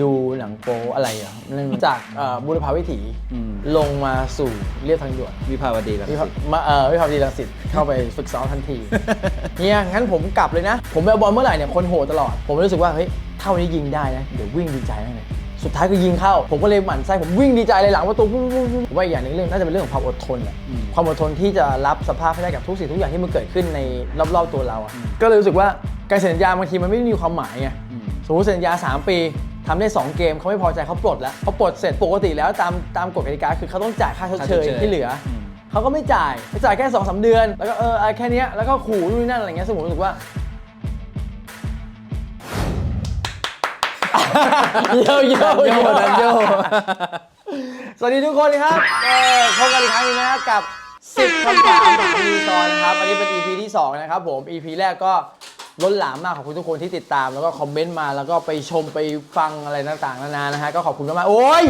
ดูหนังโป๊อะไรอะนั่นจากเอ่อบุรพาวิถีอืม ลงมาสู่เรียบทางด่วนวิภาวดีแล้ววิภามาเอ่อวิภาวดีรังสิตเข้าไปฝึกซ้อมทันที เฮียงั้นผมกลับเลยนะ ผมไปเอาบอลเมื่อไหร่เนี่ยคนโหตลอด ผมรู้สึกว่าเฮ้ยเท่านี้ยิงได้นะ เดี๋ยววิ่งดีใจมากเลยสุดท้ายก็ยิงเข้า ผมก็เลยหมั่นไส้ผมวิ่งดีใจเลยหลังประตูปุ๊บปุ๊บปุ๊บผมว่าอีกอย่างหนึงเรื่องน่าจะเป็นเรื่องของความอดทนแหละความอดทนที่จะรับสภาพให้ได้กับทุกสิ่งทุกอย่างที่มันเกิดขึ้นในรอบๆตัวเราอะก็เลยรู้สึกว่าการเซ็นสัญญาบางทีมันไม่ได้มีความหมายไงอืมสมมติสัญญา 3 ปี ทำได้ 2 เกมเขาไม่พอใจเขาปลดแล้วเขาปลดเสร็จปกติแล้วตามตามกฎกติกาคือเขาต้องจ่ายค่าชดเชยค่าชดเชยที่เหลืออมเขาก็ไม่จ่ายไม่จ่ายแค่2อสเดือน แล้วก็เออเอาแค่เนี้ยแล้วก็ขู่นู่นนนั่นอะไรเงี้ยซึ่งผมรู้สึกว่าโยโยโยดันโยสวัสดีทุกคนครับเอ่อพบกันอีกครั้งหนึงนะครับกับ 10คำถามถามรีซอนนะครับ อันนี้เป็น EP ที่ 2 นะครับผม EP แรกก็ ล้นหลามมากขอบคุณทุกคนที่ติดตามแล้วก็คอมเมนต์มาแล้วก็ไปชมไปฟังอะไรต่างๆนานานะฮะก็ขอบคุณมากๆโอ้ย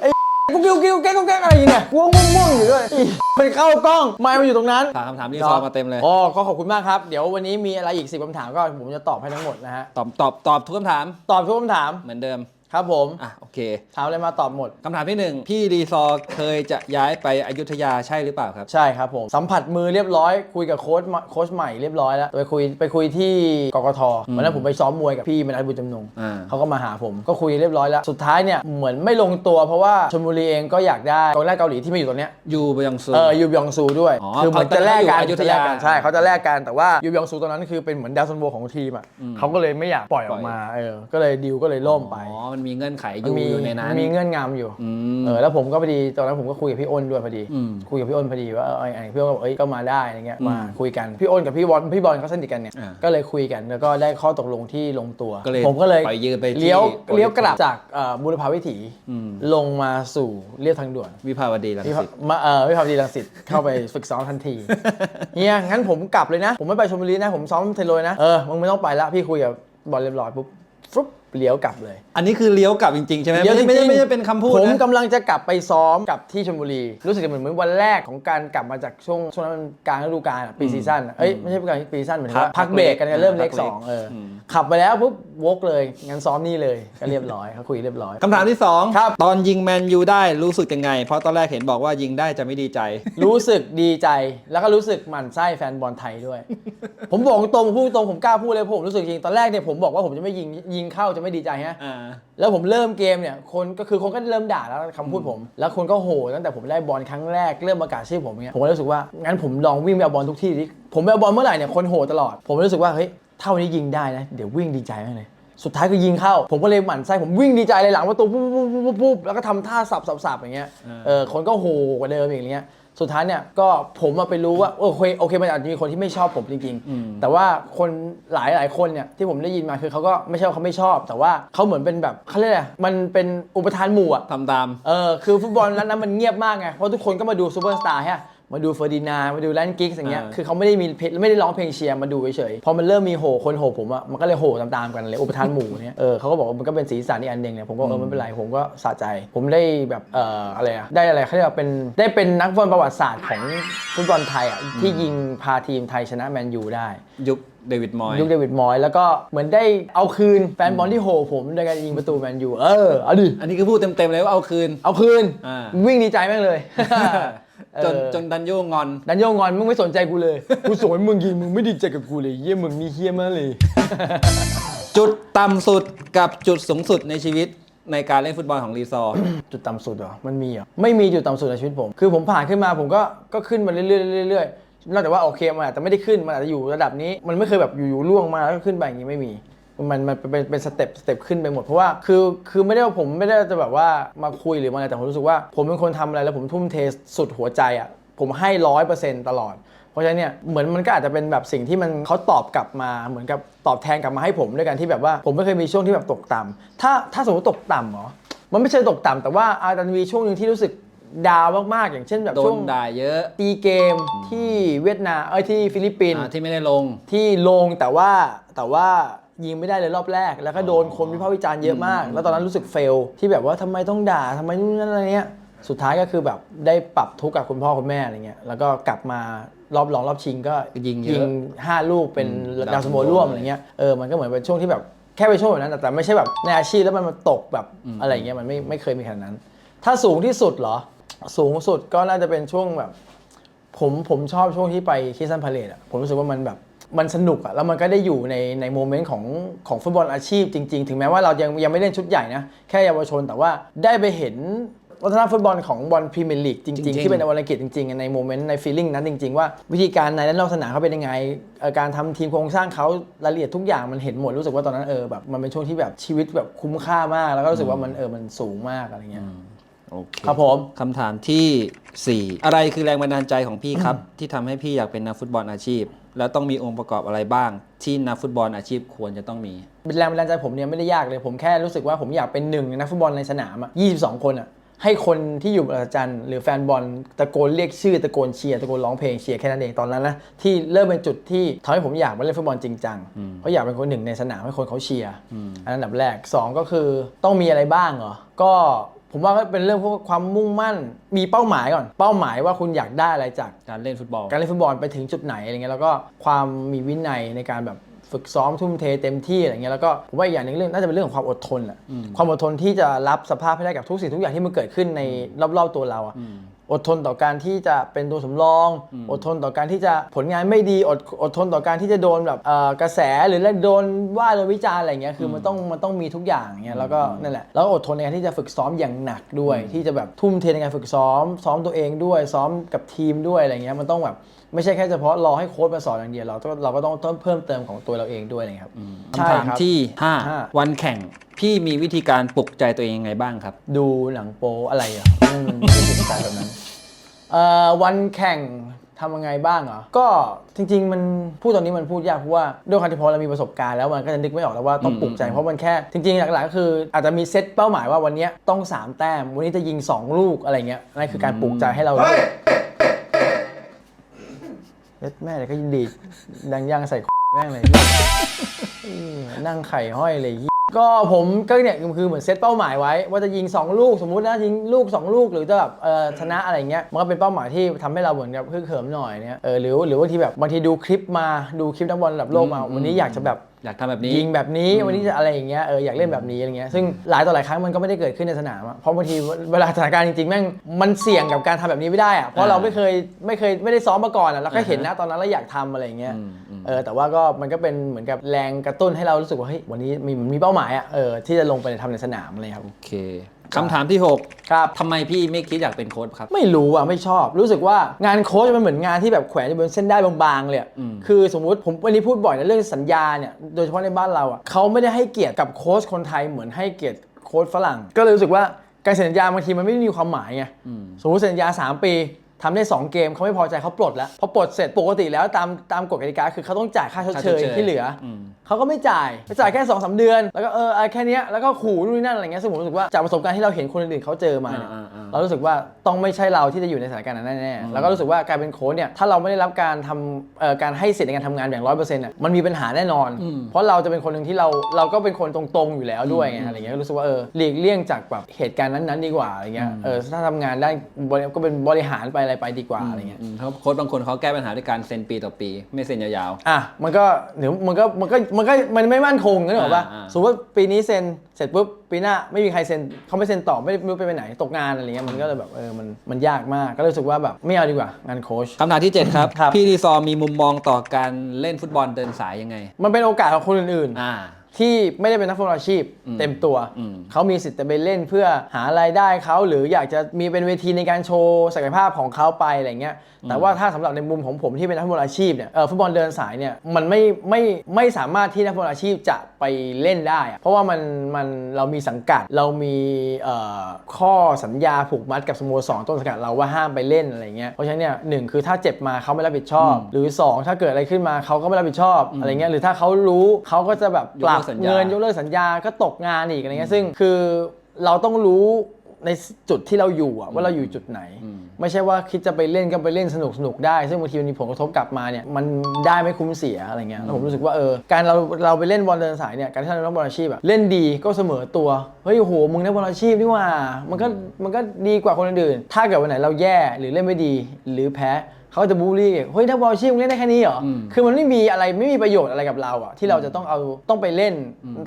ไอ้กูกิ้วกิ้วแก๊กกูแก๊กอะไรอยู่เนี่ยกูง่วงง่วงๆอยู่ด้วยอีมันเข้ากล้องไมค์มันอยู่ตรงนั้น ถามคำถามรีซอร์มาเต็มเลย อ๋อก็ขอบคุณมากครับ เดี๋ยววันนี้มีอะไรอีก 10คำถามก็ผมจะตอบให้ทั้งหมดนะฮะ ตอบตอบตอบทุกคำถาม ตอบทุกคำถาม เหมือนเดิม ครับผม อะโอเคถามอะไรมาตอบหมด คำถามที่หนึ่งพี่รีซอร์เคยจะย้ายไปอยุธยาใช่หรือเปล่าครับ ใช่ครับผม สัมผัสมือเรียบร้อย คุยกับโค้ชมาโค้ชใหม่เรียบร้อยแล้วไปคุยไปคุยที่กกทวันนั้นผมไปซ้อมมวยกับพี่มนัสบุญจำนงอ่า เขาก็มาหาผมก็คุยเรียบร้อยแล้ว สุดท้ายเนี่ยเหมือนไม่ลงตัวเพราะว่าชลบุรีเองก็อยากได้กองหน้าเกาหลีที่มาอยู่ตรงเนี้ย ยูบยองซู เออยูบยองซูด้วย อ๋อคือเหมือนจะแลกกันเขาจะอยู่อยุธยาจะแลกกันใช่เขาจะแลกกันแต่ว่ายูบยองซูตอนนั้นคือเป็นเหมือนดาวซันโวของทีมอะอืมเขาก็เลยไม่อยากปล่อยออกมาเออก็เลยดิวก็เลยล่มไป อ๋อมันมีเงื่อนไขอมันยู่มีอยู่ในนั้นมีเงื่อนงำอยู่อืมเออแล้วผมก็พอดีตอนนั้นผมก็คุยกับพี่อ้นด้วยพอดีอืมคุยกับพี่อ้นพอดีว่าเออไอ้ไอ้พี่อ้นก็บอกเอ้ยก็มาได้อะไรเงี้ยอืมมาคุยกันพี่อ้นกับพี่บอลพี่บอลเขาสนิทกันเนี่ยอ่าก็เลยคุยกันแล้วก็ได้ข้อตกลงที่ลงตัวก็เลยผมก็เลยปล่อยยืมไปที่เลี้ยวโปรตุเกสเลี้ยวกลับจากเอ่อบุรพาวิถีอืมลงมาสู่เรียบทางด่วนวิภาวดีแล้ววิภามาเออวิภาวดีรังสิตเข้าไปฝึกซ้อมทันทีเฮียงั้นผมกลับเลยนะ ผมไม่ไปชลบุรีนะ ผมซ้อมเทโรนะ เออ มึงไม่ต้องไปละพี่คุยกับบอลเรียบร้อยปุ๊บฟลุ๊บเลี้ยวกลับเลยอันนี้คือเลี้ยวกลับจริงๆใช่ไหมเดี๋ยวไม่ใช่ไม่จริงๆใช่ไม่ใช่เป็นคำพูดผมนะ กำลังจะกลับไปซ้อมกับที่ชลบุรี รู้สึกจะเหมือนเหมือนวันแรกของการกลับมาจากช่วงช่วงนั้นมันกลางฤดูกาลอะปีซีซั่นอะเอ้ยไม่ใช่กลางปีซีซั่นเหมือนว่าพัพักกเบรกกันพักเริ่มเลขพักสเบรกองเอออม ขับไปแล้วปุ๊บวกเลยงั้นซ้อมนี่เลยก็เรียบร้อยเขาคุยเรียบร้อย คำถามที่สองครับตอนยิงแมนยูได้รู้สึกยังไง เพราะตอนแรกเห็นบอกว่ายิงได้จะไม่ดีใจ รู้สึกดีใจแล้วก็รู้สึกหมั่นไส้แฟนบอลไทยด้วย ผมบอกตรงผมพูดตรงผมกล้าพูดเลยเพราะผมรู้สึกจริงตอนแรกเนี่ยผมบอกว่าผมจะไม่ยิงยิงเข้าจะไม่ดีใจฮะอ่า แล้วผมเริ่มเกมเนี่ยคนก็คือคนก็เริ่มด่าแล้วคำพูดผม แล้วคนก็โห่ตั้งแต่ผมได้บอลครั้งแรกเริ่มประกาศชื่อผมเนี่ยผมก็รู้สึกว่างั้นผมลองวิ่งไปเอาบอลทุกที่ดิผมไปเอาบอลเมื่อไหร่เนี่ยคนโห่ตลอด ผมรู้สึกว่าเฮ้ยเท่านี้ยิงได้นะเดี๋ยววิ่งดีใจมากเลยสุดท้ายก็ยิงเข้า ผมก็เลยหมั่นไส้ผมวิ่งดีใจเลยหลังประตูปุ๊บปุ๊บปุ๊บปุ๊บปุ๊บแล้วก็ทำท่าสับสับสับอย่างเงี้ยอ่าเออคนก็โห่กว่าเดิมอีกอย่างเงี้ย สุดท้ายเนี่ยก็ผมมาไปรู้ว่าโอเคโอเคมันอาจจะมีคนที่ไม่ชอบผมจริงอืมๆแต่ว่าคนหลายหลายคนเนี่ยที่ผมได้ยินมาคือเขาก็ไม่ใช่ว่าเขาไม่ชอบ แต่ว่าเขาเหมือนเป็นแบบเขาเรียกอะไรมันเป็นอุปทานหมู่อะทำตามเออคือฟุตบอลนั้นนั้นมันเงียบมากไงเพราะทุกคนก็มาดูซูเปอร์สตาร์ฮะ มาดูเฟอร์ดินานด์มาดูแลนด์กิกส์อย่างเงี้ยอ่าคือเขาไม่ได้มีเพลงไม่ได้ร้องเพลงเชียร์มาดูเฉยๆ พอมันเริ่มมีโหคนโหผมอะมันก็เลยโหตามๆกันเลยอุปทานหมู่เนี่ย เออเขาก็บอกว่ามันก็เป็นสีสันอีกอันหนึ่งเนี่ย ผมก็เออไม่เป็นไร ผมก็สะใจ ผมได้แบบเอ่ออะไรอะได้อะไรเขาเรียกว่าเป็นได้เป็นนักฟุตบอลประวัติศาสตร์ของฟุตบอลไทยอะที่ยิงพาทีมไทยชนะแมนยูได้ยุคเดวิดมอยยุคเดวิดมอยส์แล้วก็เหมือนได้เอาคืนแฟนบอลที่โหผมโดยการยิงประตูแมนยูเออเอาดิอันนี้คือพูดเต็มๆเลยว่าเอาคืน เอาคืนอ่าวิ่งดีใจแม่งเลย จนเออจนดันโยงอน ดันโยงอนมึงไม่สนใจกูเลย กูสอนมึงยิงมึงไม่ดีใจกับกูเลยเยี่ยมึงนี่เฮี้ยมากเลย จุดต่ำสุดกับจุดสูงสุดในชีวิตในการเล่นฟุตบอลของรีซอร์จุดต่ำสุดเหรอ มันมีเหรอ ไม่มีจุดต่ำสุดในชีวิตผม คือผมผ่านขึ้นมาผมก็ก็ขึ้นมาเรื่อยๆเรื่อยๆนอกจากว่าโอเคมันอาจจะไม่ได้ขึ้นมันอาจจะอยู่ระดับนี้ มันไม่เคยแบบอยู่ๆล่วงมาแล้วก็ขึ้นไปอย่างนี้ไม่มี มันมันเป็นเป็นสเต็ปสเต็ปขึ้นไปหมดเพราะว่าคือคือไม่ได้ว่าผมไม่ได้จะแบบว่ามาคุยหรือมาอะไรแต่ผมรู้สึกว่า ผมเป็นคนทำอะไรแล้วผมทุ่มเทสุดหัวใจอะผมให้ร้อยเปอร์เซ็นต์ตลอด เพราะฉะนั้นเนี่ยเหมือนมันก็อาจจะเป็นแบบสิ่งที่มันเขาตอบกลับมาเหมือนกับตอบแทนกลับมาให้ผมด้วยกันที่แบบว่าผมไม่เคยมีช่วงที่แบบตกต่ำถ้าถ้าสมมติตกต่ำเหรอมันไม่ใช่ตกต่ำแต่ว่าอาจจะมีช่วงหนึ่งที่รู้สึกดาวมาก ๆ อย่างเช่นแบบโดช่วนงด่าเยอะ ตีเกมที่เวียดนามเอ้ยที่ฟิลิปปินส์อ่าที่ไม่ได้ลง ที่ลงแต่ว่าแต่ว่า ยิงไม่ได้เลยรอบแรก แล้วก็โดนคนวิพากษ์วิจารณ์เยอะมาก แล้วตอนนั้นรู้สึกเฟลที่แบบว่าทำไมต้องด่าทำไมนู่นนั่นอะไรเนี้ยสุดท้ายก็คือแบบได้ปรับทุกข์กับคุณพ่อคุณแม่อะไรเงี้ยแล้วก็กลับมารอบรองรอบชิงก็ยิงเยอะห้าลูกเป็นอืมดาวสโมร่วมอะไรเงี้ยเออมันก็เหมือนเป็นช่วงที่แบบแค่ไปช่วงแบบนั้นแต่แต่ไม่ใช่แบบในอาชีพแล้วมันมาตกแบบอะไรอย่างเงี้ยมันไม่ไม่เคยมีขนาดนั้น ถ้าสูงที่สุดเหรอ สูงสุดก็น่าจะเป็นช่วงแบบ ผมผมชอบช่วงที่ไปคิสันพาเลตอะผมรู้สึกว่ามันแบบ มันสนุกอะแล้วมันก็ได้อยู่ในในโมเมนต์ของของฟุตบอลอาชีพจริง ๆ ถึงแม้ว่าเรายังยังไม่เล่นชุดใหญ่นะ แค่เยาวชนแต่ว่าได้ไปเห็นวัฒนธรรมฟุตบอลของบอลพรีเมียร์ลีกจจริริงงๆๆที่เป็นบอลอังกฤษจริงๆ ในโมเมนต์ในฟีลลิ่งนั้นจริง ๆ ว่าวิธีการในและนอกสนามเขาเป็นยังไงเอ่อการทำทีมโครงสร้างเขารายละเอียดทุกอย่างมันเห็นหมดรู้สึกว่าตอนนั้นเออแบบมันเป็นช่วงที่แบบชีวิตแบบคุ้มค่ามาก แล้วก็รู้สึกว่ามันเออมันสูงมากอะไรเงี้ยโอเคครับผมคำถามที่ 4 อะไรคือแรงบันดาลใจของพี่ครับ ที่ทำให้พี่อยากเป็นนักฟุตบอลอาชีพ แล้วต้องมีองค์ประกอบอะไรบ้าง ที่นักฟุตบอลอาชีพควรจะต้องมีแรงบันดาลใจผมเนี่ยไม่ได้ยากเลย ผมแค่รู้สึกว่าผมอยากเป็นหนึ่งในนักฟุตบอลในสนามอะ22 คนอะให้คนที่อยู่บนอัศจรรย์หรือแฟนบอลตะโกนเรียกชื่อตะโกนเชียร์ตะโกนร้องเพลงเชียร์แค่นั้นเองตอนนั้นนะที่เริ่มเป็นจุดที่ทำให้ผมอยากมาเล่นฟุตบอลจริงจังเพราะอยากเป็นคนหนึ่งในสนามให้คนเขาเชียร์อันนั้นอันดับแรกสองก็คือต้องมีอะไรบ้างเหรอก็ ผมว่าก็เป็นเรื่องพวกความมุ่งมั่น มีเป้าหมายก่อน เป้าหมายว่าคุณอยากได้อะไรจากการเล่นฟุตบอล การเล่นฟุตบอลไปถึงจุดไหนอะไรเงี้ยแล้วก็ความมีวินัยในการแบบฝึกซ้อมทุ่มเทเต็มที่อะไรเงี้ยแล้วก็ผมว่าอีกอย่างหนึงเรื่องน่าจะเป็นเรื่องของความอดทนแหละความอดทนที่จะรับสภาพให้ได้กับทุกสิ่งทุกอย่างที่มันเกิดขึ้นในรอบๆตัวเราอะ อดทนต่อการที่จะเป็นตัวสำรอง อดทนต่อการที่จะผลงานไม่ดีอดอดทนต่อการที่จะโดนแบบเอ่อกระแสหรือโดนว่าโดนวิจารณ์อะไรเงี้ยคือมันต้องมันต้องมีทุกอย่างเงี้ยแล้วก็นั่นแหละแล้วก็อดทนในการที่จะฝึกซ้อมอย่างหนักด้วย ที่จะแบบทุ่มเทในการฝึกซ้อม ซ้อมตัวเองด้วย ซ้อมกับทีมด้วยอะไรเงี้ยมันต้องแบบ ไม่ใช่แค่เฉพาะรอให้โค้ชมาสอนอย่างเดียวเราต้องเราก็ต้องต้องเพิ่มเติมของตัวเราเองด้วยอะไรเงี้ยครับใช่คำถามครับ ที่ ห้า 5 วันแข่ง พี่มีวิธีการปลุกใจตัวเองยังไงบ้างครับ ดูหนังโป๊อะไรอะไม่มันไม่ถึงใจแบบนั้นเอ่อวันแข่งทำยังไงบ้างเหรอ ก็จริง ๆ มันพูดตอนนี้มันพูดยากเพราะว่าด้วยความที่พอเรามีประสบการณ์แล้วมันก็จะนึกไม่ออกแล้วว่าต้องปลุกใจเพราะมันแค่จริง ๆ หลักๆก็คืออาจจะมีเซตเป้าหมายว่าวันเนี้ยต้อง 3 แต้ม วันนี้จะยิง 2 ลูกอะไรเงี้ยนั่นคือการปลุกใจให้เรา เล็ดแม่เลยก็ยินดีดดังย่างใส่แม่งเลยนั่งไข่ห้อยเลย ก็ผมก็เนี่ยคือเหมือนเซตเป้าหมายไว้ ว่าจะยิง 2 ลูกสมมุตินะยิงลูก 2 ลูกหรือจะแบบเออชนะอะไรเงี้ยมันก็เป็นเป้าหมายที่ทำให้เราเหมือนกับฮึกเหิมหน่อยเนี่ยเออหรือหรือบางทีแบบบางทีดูคลิปมาดูคลิปนักบอลระดับโลกมาอืมวันนี้อยากจะแบบอยากทำแบบนี้ ยิงแบบนี้วันนี้จะอะไรอย่างเงี้ยเอออยากเล่นแบบนี้อะไรเงี้ยซึ่งหลายต่อหลายครั้งมันก็ไม่ได้เกิดขึ้นในสนามอะเพราะบางทีเวลาสถานการณ์จริงๆแม่งมันเสี่ยงกับการทำแบบนี้ไม่ได้อะเพราะเราไม่เคยไม่เคยไม่ได้ซ้อมมาก่อนอะเราก็เห็นนะตอนนั้นแล้วอยากทำอะไรอย่างเงี้ย อืมอืม เออแต่ว่าก็มันก็เป็นเหมือนกับแรงกระตุ้นให้เรารู้สึกว่าเฮ้ยวันนี้มีมีเป้าหมายอะเออที่จะลงไปทำในสนามอะไรครับ โอเคคำถามที่6ครับ ทำไมพี่ไม่คิดอยากเป็นโค้ชครับ ไม่รู้อะ ไม่ชอบ รู้สึกว่างานโค้ชมันเหมือนงานที่แบบแขวนอยู่บนเส้นได้บางๆเลยอะอืม คือสมมุติผมวันนี้พูดบ่อยนะเรื่องสัญญาเนี่ยโดยเฉพาะในบ้านเราอะเขาไม่ได้ให้เกียรติกับโค้ชคนไทยเหมือนให้เกียรติโค้ชฝรั่ง ก็เลยรู้สึกว่าการเซ็นสัญญาบางทีมันไม่ได้มีความหมายไง อืม สมมติเซ็นสัญญา 3 ปี ทำได้ 2 เกมเขาไม่พอใจเขาปลดแล้วพอปลดเสร็จปกติแล้วตามตามกฎกติกาคือเขาต้องจ่ายค่าชดเชยค่าชดเชยที่เหลืออมเขาก็ไม่จ่ายไปจ่ายแค่2อสเดือน แล้วก็เออเอาแค่เนี้ยแล้วก็ขู่นู่นนี่นั่นอะไรเงี้ยซึ่งผมรู้สึกว่าจากประสบการณ์ที่เราเห็นคนอื่นๆเขาเจอมาเนี่ยอ่าอ่าอ่าเรารู้สึกว่าต้องไม่ใช่เราที่จะอยู่ในสถานการณ์นั้นแน่ๆแล้วก็รู้สึกว่าการเป็นโค้ชเนี่ยถ้าเราไม่ได้รับการทำเอ่อการให้สิทธิ์ในการทำงานอย่างร้อยเปอร์เซ็นต์อะมันมีปัญหาแน่นอนอืมเพราะเราจะเป็นคนหนึ่งที่เราเราก็เป็นคนตรงๆอยู่แล้วด้วยไงอะไรเงี้ยก็รู้สึกว่าเออหลีกเลี่ยงจากแบบเหตุการณ์นั้นๆดีกว่าอะไรเงี้ยเออถ้าทำงานได้บริก็เป็นบริหารไปอะไรไปดีกว่าอะไรเงี้ยอืมเขาโค้ชบางคนเขาแก้ปัญหาด้วยการเซ็นปีต่อปี ไม่เซ็นยาวอะมันก็เดี๋ยวมันก็มันก็มันก็มันไม่มั่นคงนึกออกป่ะอ่าอ่าสมมติว่าปีนี้เซ็น เสร็จปุ๊บปีหน้าไม่มีใครเซ็นเขาไม่เซ็นต่อไม่ไม่รู้ไปไหนตกงานอะไรเงี้ยมันก็เลยแบบเออมันมันยากมากก็เลยรู้สึกว่าแบบไม่เอาดีกว่างานโค้ชๆคำถามที่ 7 ครับ ครับ พี่รีซอร์มีมุมมองต่อการเล่นฟุตบอลเดินสายยังไง มันเป็นโอกาสของคนอื่นๆอ่า ที่ไม่ได้เป็นนักฟุตบอลอาชีพอืมเต็มตัวอืมเขามีสิทธิ์จะไปเล่นเพื่อหารายได้เขาหรืออยากจะมีเป็นเวทีในการโชว์ศักยภาพของเขาไปอะไรเงี้ยแต่ว่าถ้าสำหรับในมุมของผมที่เป็นนักฟุตบอลอาชีพเนี่ยเออฟุตบอลเดินสายเนี่ยมันไม่ไม่ไม่สามารถที่นักฟุตบอลอาชีพจะไปเล่นได้อะเพราะว่ามันมันเรามีสังกัดเรามีเอ่อข้อสัญญาผูกมัดกับสโมสรต้นสังกัดเราว่าห้ามไปเล่นอะไรเงี้ยเพราะฉะนั้นเนี่ยหนึ่งคือถ้าเจ็บมาเขาไม่รับผิดชอบ หรือสองถ้าเกิดอะไรขึ้นมาเขาก็ไม่รับผิดชอบอะไรเงี้ยหรือถ้าเขารู้เขาก็จะแบบปรับยกเลิกสัญญา เงินยกเลิกสัญญาก็ตกงานอีกอะไรเงี้ยซึ่งคือเราต้องรู้ในจุดที่เราอยู่อะว่าเราอยู่จุดไหน ไม่ใช่ว่าคิดจะไปเล่นก็ไปเล่นสนุกสนุกได้ ซึ่งบางทีมันมีผลกระทบกลับมาเนี่ยมันได้ไม่คุ้มเสียอะไรเงี้ยแล้วผมรู้สึกว่าเออการเราเราไปเล่นบอลเดินสายเนี่ยการที่เราเป็นนักบอลอาชีพอะเล่นดีก็เสมอตัวเฮ้ยโอ้โหมึงนักบอลอาชีพนี่หว่ามันก็มันก็ดีกว่าคนอื่นๆถ้าเกิดวันไหนเราแย่หรือเล่นไม่ดีหรือแพ้ เขาก็จะบูลลี่เฮ้ยนักบอลอาชีพมึงเล่นได้แค่นี้เหรออมคือมันไม่มีอะไรไม่มีประโยชน์อะไรกับเราอะที่เราจะต้องเอาต้องไปเล่น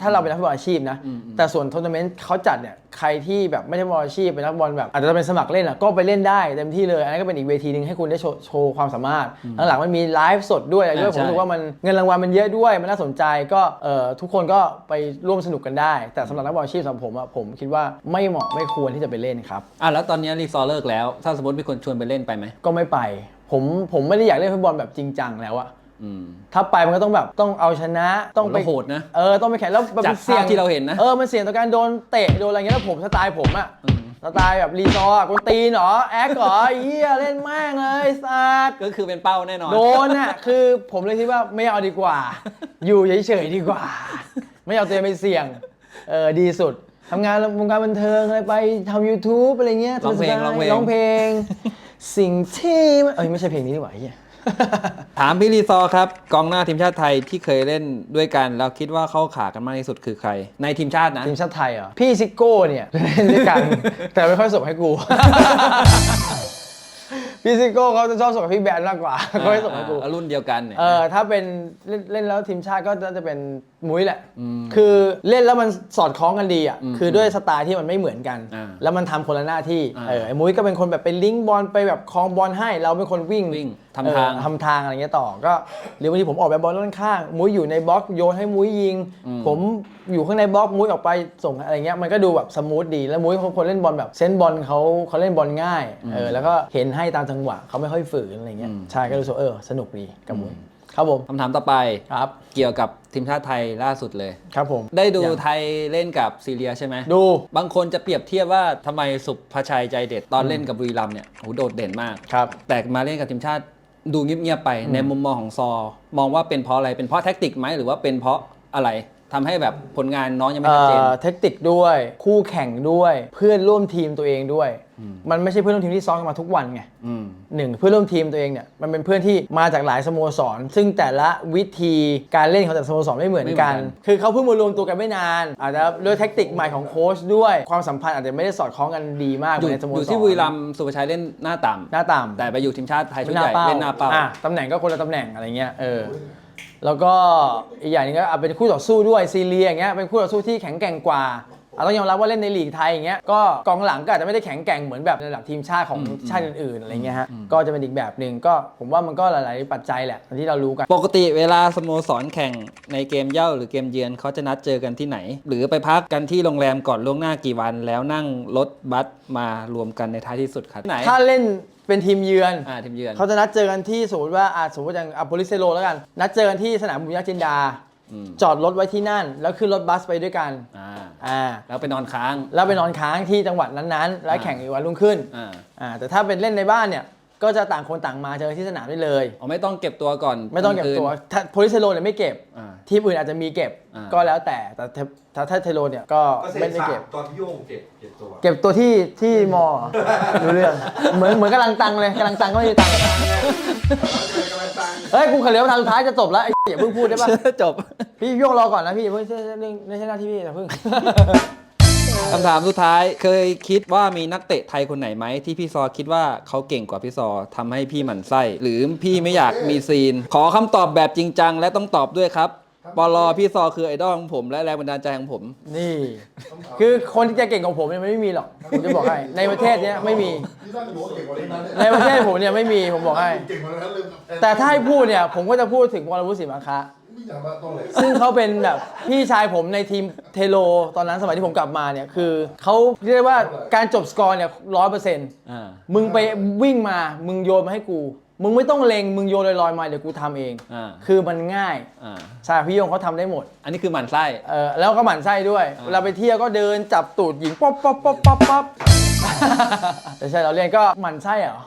ถ้าเราเป็นนักฟุตบอลอาชีพนะ อืมอืม แต่ส่วนทัวร์นาเมนต์เขาจัดเนี่ยใครที่แบบไม่ใช่บอลอาชีพเป็นนักบอลแบบ อาจจะเป็นสมัครเล่นอะก็ไปเล่นได้เต็มที่เลย อันนั้นก็เป็นอีกเวทีหนึ่งให้คุณได้โชว์โชว์ความสามารถหลังๆมันมีไลฟ์สดด้วยอะไรด้วยอ่าผมรู้สึกใช่ว่ามันเงินรางวัลมันเยอะด้วยมันน่าสนใจก็เอ่อทุกคนก็ไปร่วมสนุกกันได้ แต่สำหรับนักบอลอาชีพสำหรับผมอะผมคิดว่าไม่เหมาะไม่ควรที่จะไปเล่นครับ อะแล้วตอนนี้รีซอร์เลิกแล้ว ถ้าสมมติมีคนชวนไปเล่นไปไหมก็ไม่ไป ผมผมไม่ได้อยากเล่นฟุตบอลแบบจริงจังแล้วอะอืม ถ้าไปมันก็ต้องแบบต้องเอาชนะต้องไปโหแล้วโหดนะเออต้องไปแข่งแล้วมันจากเสี่ยงภาพที่เราเห็นนะ เออมันเสี่ยงต่อการโดนเตะโดนอะไรเงี้ยแล้วผมสไตล์ผมอะอืมสไตล์แบบรีซอร์อะกูตีนเหรอแอคเหรอไอ้เฮียเล่นแม่งเลยสัตว์ ก็คือเป็นเป้าแน่นอน โดนอะคือผมเลยคิดว่าไม่เอาดีกว่า อยู่เฉยๆดีกว่า ไม่เอาตัวเองไปเสี่ยงเออดีสุดทำงานวงการบันเทิงอะไรไปทำ YouTube อะไรเงี้ยร้องเพลงสบายๆร้องเพลง ร้องเพลง สิ่งที่เอ้ยไม่ใช่เพลงนี้ดีกว่าไอ้เฮียถามพี่รีซอร์ครับ กองหน้าทีมชาติไทยที่เคยเล่นด้วยกัน แล้วคิดว่าเข้าขากันมากที่สุดคือใคร ในทีมชาตินะ ทีมชาติไทยเหรอ พี่ซิโก้เนี่ยเล่นด้วยกัน แต่ไม่ค่อยส่งให้กู พี่ซิโก้เขาจะชอบส่งให้พี่แบนมากกว่าก็ไม่ส่งให้กู อ่ารุ่นเดียวกันเนี่ย เออถ้าเป็นเล่นเล่นแล้วทีมชาติก็น่าจะเป็น มุ้ยแหละอืมคือเล่นแล้วมันสอดคล้องกันดีอะอืมคือด้วยสไตล์ที่มันไม่เหมือนกันอ่าแล้วมันทำคนละหน้าที่อ่าเออไอ้มุ้ยก็เป็นคนแบบไปลิงก์บอลไปแบบคลองบอลให้ เราเป็นคนวิ่งวิ่งทำทางเออทำทางอะไรเงี้ยต่อก็หรือบางทีผมออกแบบบอลด้านข้าง มุ้ยอยู่ในบล็อกโยนให้มุ้ยยิงอืมผมอยู่ข้างในบล็อกมุ้ยออกไปส่งอะไรเงี้ยมันก็ดูแบบสมูทดีแล้วมุ้ยเขาคนเล่นบอลแบบเซนส์บอลเขาเขาเล่นบอลง่ายเออแล้วก็เห็นให้ตามจังหวะเขาไม่ค่อยฝืนอะไรเงี้ยอืมใช่ก็รู้สึกเออสนุกดีกับมุ้ย ครับผมคำถามต่อไปครับ เกี่ยวกับทีมชาติไทยล่าสุดเลย ครับผม ได้ดูอย่างไทยเล่นกับซีเรียใช่ไหมดู บางคนจะเปรียบเทียบว่าทำไมสุภชัยใจเด็ดตอนเล่นกับบุรีรัมย์เนี่ยโหโดดเด่นมาก ครับ แต่มาเล่นกับทีมชาติดูเงียบๆไปในมุมมองของซอ มองว่าเป็นเพราะอะไรเป็นเพราะแท็กติกไหมหรือว่าเป็นเพราะอะไร ทำให้แบบผลงานน้องยังไม่เอ่ชัดเจนอเทคนิคด้วย คู่แข่งด้วย เพื่อนร่วมทีมตัวเองด้วย มันไม่ใช่เพื่อนร่วมทีมที่ซ้อมกันมาทุกวันไงอืม หนึ่งเพื่อนร่วมทีมตัวเองเนี่ยมันเป็นเพื่อนที่มาจากหลายสโมสร ซึ่งแต่ละวิธีการเล่นของแต่ละสโมสรไม่เหมือนกันไม่เหมือนกันคือเขาเพิ่งมารวมตัวกันไม่นานอาจจะด้วยแท็กติกใหม่ของโค้ชด้วยความสัมพันธ์อาจจะไม่ได้สอดคล้องกันดีมากเหอมือยู่นในสโมสรอยู่ที่บุรีรัมย์สุภชัยเล่นหน้าต่ำหน้าต่ำ แต่ไปอยู่ทีมชาติไทยชุดใหญ่เล่นหน้าเป้า อะตำแหน่งก็คนละตำแหน่งอะไรเงี้ยเออ แล้วก็อีกอย่างหนึงก็อาเป็นคู่ต่อสู้ด้วยซีเรียอย่างเงี้ยเป็นคู่ต่อสู้ที่แข็งแกร่งกว่า อะต้องยอมรับว่าเล่นในลีกไทยอย่างเงี้ยก็กองหลังก็อาจจะไม่ได้แข็งแกร่งเหมือนแบบในระดับทีมชาติของชาติอื่นๆอะไรเงี้ยฮะก็จะเป็นอีกแบบหนึ่งก็ผมว่ามันก็หลายๆปัจจัยแหละที่เรารู้กัน ปกติเวลาสโมสรแข่งในเกมเย่าหรือเกมเยือนเขาจะนัดเจอกันที่ไหน หรือไปพักกันที่โรงแรมก่อนล่วงหน้ากี่วัน แล้วนั่งรถบัสมารวมกันในท้ายที่สุดครับไหนถ้าเล่นเป็นทีมเยือน อ่าทีมเยือนเขาจะนัดเจอกันที่สมมติว่าอะสมมติอย่างอโปลิสเซโลแล้วกัน นัดเจอกันที่สนามบุญญาจินดาอืม จอดรถไว้ที่นั่น แล้วขึ้นรถบัสไปด้วยกันอ่าอ่าแล้วไปนอนค้างแล้วไปนอนค้างที่จังหวัดนั้นๆ แล้วอ่าแข่งอีกวันรุ่งขึ้นอ่าอ่าแต่ถ้าเป็นเล่นในบ้านเนี่ย ก็จะต่างคนต่างมาเจอที่สนามได้เลย อ๋อไม่ต้องเก็บตัวก่อนไม่ต้องเก็บตัวถ้าโพลิสเทโลเนี่ยไม่เก็บ อ่าทีมอื่นอาจจะมีเก็บอ่า ก็แล้วแต่แต่ถ้าถ้าถ้าเทโลเนี่ยก็ก็เซไม่ตได้สาเก็มบตอนพี่โย่งเก็บเก็บตัว เก็บตัวที่ที่มอดูเรื่องเหมือนเหมือนกำลังตังเลยกำลังตังก็ไม่มีตังค์เฮ้ยกูขันเหลือประธานสุดท้ายจะจบแล้วไอ้อย่าเพิ่งพูดได้ปะจบ พี่โยงรอก่อนนะพี่อย่าเพิ่งเรื่องไม่ใช่หน้าที่พี่อย่าเพิ่ง คำถามสุดท้ายเคยคิดว่ามีนักเตะไทยคนไหนไหมที่พี่ซอคิดว่าเขาเก่งกว่าพี่ซอทำให้พี่หมั่นไส้ หรือพี่ไม่อยากมีซีน ขอคำตอบแบบจริงจังและต้องตอบด้วยครับปลอพี่ซอคือไอดอลของผมและแรงบันดาลใจของผม นี่ คือคนที่จะเก่งกว่าผมเนี่ยไม่มีหรอกผมจะบอกให้ในประเทศเนี้ยไม่มีพี่ตั้งบอกว่าเก่งกว่านั้นนะในประเทศผมเนี่ยไม่มีผมบอกให้ เก่งกว่านั้นเลยแต่ถ้าให้พูดเนี่ยผมก็จะพูดถึงวรวุฒิศรีมาคะไม่อยากมาต้องเลยซึ่งเขาเป็นแบบพี่ชายผมในทีมเทโล ตอนนั้นสมัยที่ผมกลับมาเนี่ยคือเขาเรียกได้ว่าการจบสกอร์เนี่ยร้อยเปอร์เซ็นต์อ่ามึงไปวิ่งมามึงโยนมาให้กู มึงไม่ต้องเลงมึงโยนลอยๆมาเดี๋ยวกูทำเอง อ่าคือมันง่ายอ่าใช่พี่โยงเขาทำได้หมดอันนี้คือหมั่นไส้ เออแล้วก็หมั่นไส้ด้วยอ่าเวลาไปเที่ยวก็เดินจับตูดหญิงป๊อปป๊อปป๊อปป๊อปป๊อป แต่ใช่เราเรียนก็หมั่นไส้เหรอ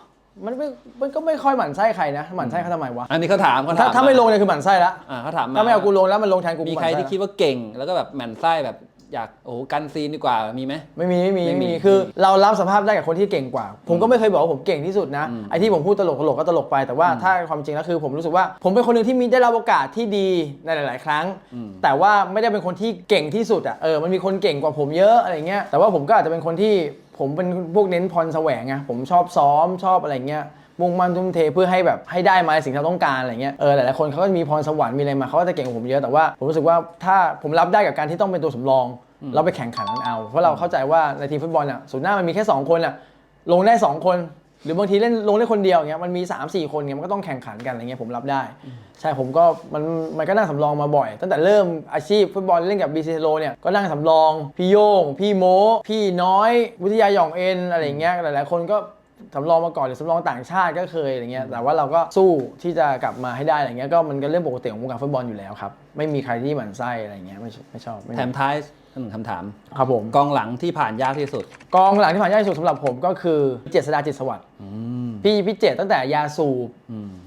มันไม่มันก็ไม่ค่อยหมั่นไส้ใครนะหมั่นไส้เขาทำไมวะอันนี้เขาถามเขาถ้าถามถ้าไม่ลงเนี่ยคือหมั่นไส้ละอ่าเขาถามมาถ้าไม่เอากูลงแล้วมันลงแทนกูมีกูหใครนไส้ที่ละคิดว่าเก่งแล้วก็แบบหมั่นไส้แบบ อยากโอ้โหกันซีนดีกว่ามีไหม ไม่มีไม่มีไม่ไม่มีมีคือเรารับสภาพได้กับคนที่เก่งกว่า ผมก็ไม่เคยบอกว่าผมเก่งที่สุดนะอืมไอ้ที่ผมพูดตลกตลกก็ตลกไปแต่ว่าถ้าความจริงแล้วคือ ผมรู้สึกว่าผมเป็นคนหนึ่งที่มีได้รับโอกาสที่ดีในหลาย ๆ ครั้ง อืม แต่ว่าไม่ได้เป็นคนที่เก่งที่สุดอะเออมันมีคนเก่งกว่าผมเยอะอะไรเงี้ยแต่ว่าผมก็อาจจะเป็นคนที่ผมเป็นพวกเน้นพรแสวงไงผมชอบซ้อมชอบอะไรเงี้ยมุ่งมั่นทุ่มเทเพื่อให้แบบให้ได้มาในสิ่งที่เราต้องการอะไรเงี้ยเออหลายๆคนเขาก็มีพรสวรรค์มีอะไรมาเขาก็จะเก่งกว่าผมเยอะแต่ว่าผมรู้สึกว่าถ้าผมรับได้กับการที่ต้องเป็นตัวสำรอง เราไปแข่งขันกันเอา เพราะเราเข้าใจว่าในทีมฟุตบอลอะศูนย์หน้ามันมีแค่2คนอะลงได้2คน หรือบางทีเล่นลงได้คนเดียวอย่างเงี้ยมันมี3 4 คนเงี้ยมันก็ต้องแข่งขันกันอะไรเงี้ยผมรับได้ ใช่ผมก็มันมันก็นั่งสำรองมาบ่อย ตั้งแต่เริ่มอาชีพฟุตบอลเล่นกับบีซีโลเนี่ยก็นั่งสำรอง พี่โยง พี่โมพี่น้อย วิทยาหยองเอ็นอะไรเงี้ยหลายๆคนก็ สำรองมาก่อนหรือสำรองต่างชาติก็เคยอะไรเงี้ยแต่ว่าเราก็สู้ที่จะกลับมาให้ได้อะไรเงี้ยก็มันก็เรื่องปกติของวงการฟุตบอลอยู่แล้วครับ ไม่มีใครที่หมั่นไส้อะไรเงี้ยไม่ไม่ชอบไม่แถมท้ายหนึ่งคำถาม ครับผม กองหลังที่ผ่านยากที่สุด กองหลังที่ผ่านยากที่สุดสำหรับผมก็คือเจษดาจิตสวัสดิ์พี่พี่เจตตั้งแต่ยาสูบ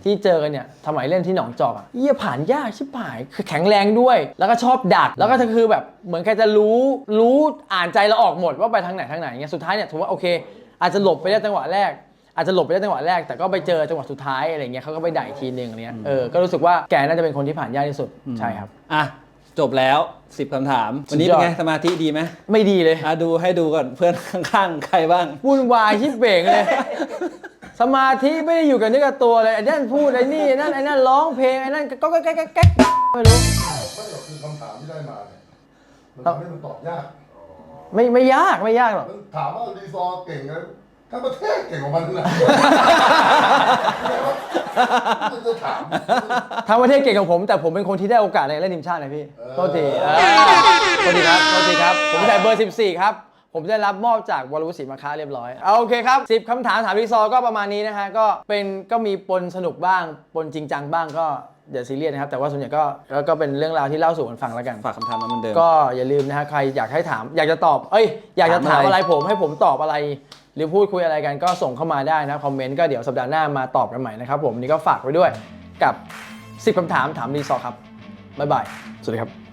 ที่เจอกันเนี่ยสมัยเล่นที่หนองจอกอะเยี่ยผ่านยากชิบหาย คือแข็งแรงด้วย แล้วก็ชอบดัก แล้วก็คือแบบเหมือนแกจะรู้รู้อ่านใจเราออกหมดว่าไปทางไหนทางไหนเงี้ยสุดท้ายเนี่ยถือว่าโอเค อาจจะหลบไปได้จังหวะแรก อาจจะหลบไปได้จังหวะแรก แต่ก็ไปเจอจังหวะสุดท้ายอะไรเงี้ยเขาก็ไปด่าอีกทีหนึ่งอะไรเงี้ยเออก็รู้สึกว่าแกน่าจะเป็นคนที่ผ่านยากที่สุดใช่ครับ อะจบแล้ว 10คำถาม วันนี้สุดยเป็อดนไง สมาธิดีไหมไม่ดีเลยอะดูให้ดูก่อนเพื่อนข้างๆ ใครบ้างวุ่นวายชิบเป่งเลย สมาธิไม่ได้อยู่กับเนื้อกับตัวเลยไอ้นั่นพูดไอ้นี่ไอ้นั่นไอ้นั่นร้องเพลงไอ้นั่นก็ก็แก๊กแก๊กแก๊กไม่รู้ ไม่หรอกคือคำถามที่ได้มาเนี่ยมันทำให้มันตอบยาก ไม่ไม่ยากไม่ยากหรอกมันถามว่ารีซอร์เก่งนะทั้งประเทศเก่งกว่ามันนะมันจะถามทางประเทศเก่งกับผม แต่ผมเป็นคนที่ได้โอกาสในการเล่นทีมชาตินะพี่เออโทษทีเออโทษทีครับโทษทีครับ ผมใส่เบอร์ 14 ครับ ผมได้รับมอบจากวรวุฒิศรีมาค้าเรียบร้อยเอาโอเคครับ 10คำถามถามรีซอร์ก็ประมาณนี้นะฮะก็เป็นก็มีปนสนุกบ้าง ปนจริงจังบ้างก็อย่าซีเรียสนะครับ แต่ว่าส่วนใหญ่ก็ก็ก็เป็นเรื่องราวที่เล่าสู่กันฟังแล้วกัน ฝากคำถามมาเหมือนเดิม ก็อย่าลืมนะฮะใครอยากให้ถาม อยากจะตอบ เอ้ย อยากจะถามถามอะไรอะไรผมให้ผมตอบอะไร หรือพูดคุยอะไรกันก็ส่งเข้ามาได้นะคอมเมนต์ก็เดี๋ยวสัปดาห์หน้ามาตอบกันใหม่นะครับผมวันนี่ก็ฝากไว้ด้วยกับ 10คำถามถามรีซอร์ครับบ๊ายบายสวัสดีครับ